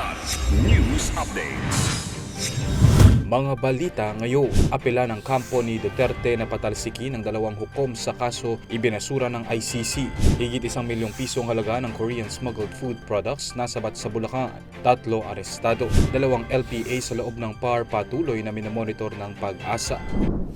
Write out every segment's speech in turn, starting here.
Kilat News Updates. Mga balita ngayon, apela ng kampo ni Duterte na patalsikin ng dalawang hukom sa kaso ibinasura ng ICC. Higit isang milyong pisong halaga ng Korean smuggled food products nasabat sa Bulacan. Tatlo arestado. Dalawang LPA sa loob ng PAR patuloy na minomonitor ng pag-asa.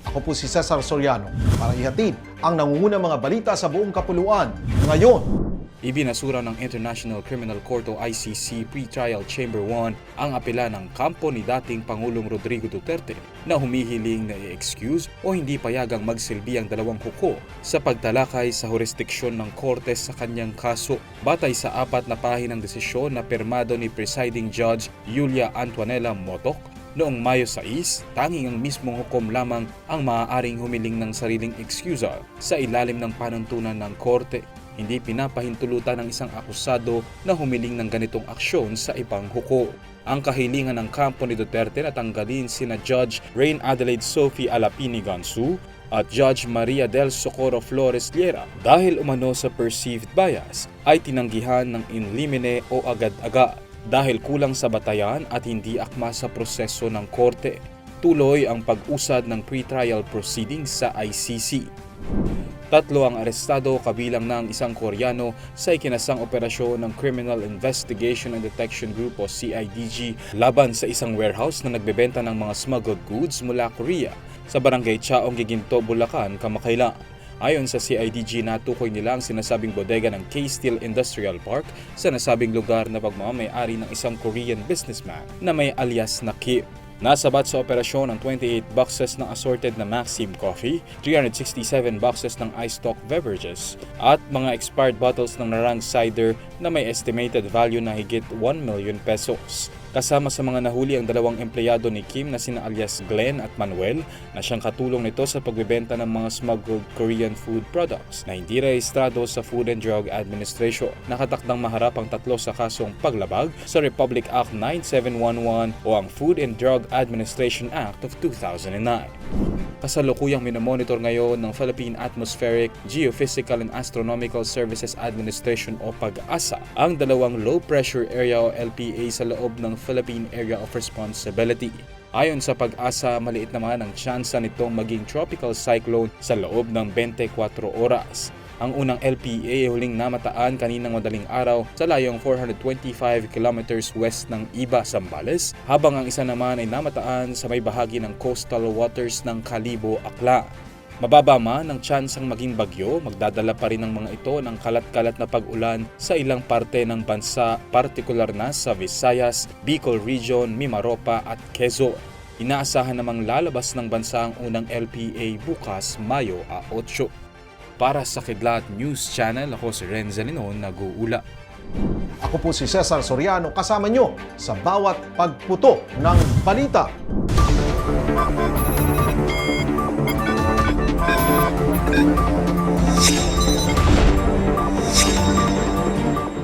Ako po si Cesar Soriano para ihatid ang nangungunang mga balita sa buong kapuluan. Ngayon, Ibinasura ng International Criminal Court o ICC Pre-Trial Chamber 1 ang apela ng kampo ni dating Pangulong Rodrigo Duterte na humihiling na i-excuse o hindi payagang magsilbi ang dalawang huko sa pagtalakay sa jurisdiksyon ng korte sa kanyang kaso. Batay sa apat na pahinang desisyon na pirmado ni Presiding Judge Julia Antonella Motok, Noong Mayo 6, tanging ang mismong hukom lamang ang maaaring humiling ng sariling excusal sa ilalim ng panuntunan ng korte. Hindi pinapahintulutan ng isang akusado na humiling ng ganitong aksyon sa ibang huko. Ang kahilingan ng kampo ni Duterte na tanggalin sina Judge Rain Adelaide Sophie Alapini Gansu at Judge Maria del Socorro Flores Liera dahil umano sa perceived bias ay tinanggihan ng in limine o agad-agad dahil kulang sa batayan at hindi akma sa proseso ng korte. Tuloy ang pag-usad ng pre-trial proceedings sa ICC. Tatlo ang arestado kabilang ng isang Koreano sa ikinasang operasyon ng Criminal Investigation and Detection Group o CIDG laban sa isang warehouse na nagbebenta ng mga smuggled goods mula Korea sa barangay Chaong Giginto, Bulacan, kamakailan. Ayon sa CIDG, natukoy nila ang sinasabing bodega ng K-Steel Industrial Park sa nasabing lugar na pagmamayari ng isang Korean businessman na may alias na Kim. Nasabat sa operasyon ang 28 boxes ng assorted na Maxim Coffee, 367 boxes ng ice stock beverages, at mga expired bottles ng Narang Cider na may estimated value na higit 1 million pesos. Kasama sa mga nahuli ang dalawang empleyado ni Kim na sina alias Glenn at Manuel na siyang katulong nito sa pagbebenta ng mga smuggled Korean food products na hindi rehistrado sa Food and Drug Administration. Nakatakdang maharap ang tatlo sa kasong paglabag sa Republic Act 9711 o ang Food and Drug Administration Act of 2009. Kasalukuyang minomonitor ngayon ng Philippine Atmospheric, Geophysical and Astronomical Services Administration o PAG-ASA ang dalawang low pressure area o LPA sa loob ng Philippine Area of Responsibility. Ayon sa pag-asa, maliit naman ang tsansa nitong maging tropical cyclone sa loob ng 24 oras. Ang unang LPA ay huling namataan kaninang madaling araw sa layong 425 kilometers west ng Iba, Zambales, habang ang isa naman ay namataan sa may bahagi ng coastal waters ng Kalibo, Akla. Mababa man ang tsansang maging bagyo, magdadala pa rin ng mga ito ng kalat-kalat na pag-ulan sa ilang parte ng bansa, partikular na sa Visayas, Bicol Region, Mimaropa at Quezon. Inaasahan namang lalabas ng bansa ang unang LPA bukas, Mayo 8. Para sa Kidlat News Channel, ako si Renza Linon, nag-uula. ako po si Cesar Soriano kasama nyo sa bawat pagputo ng balita.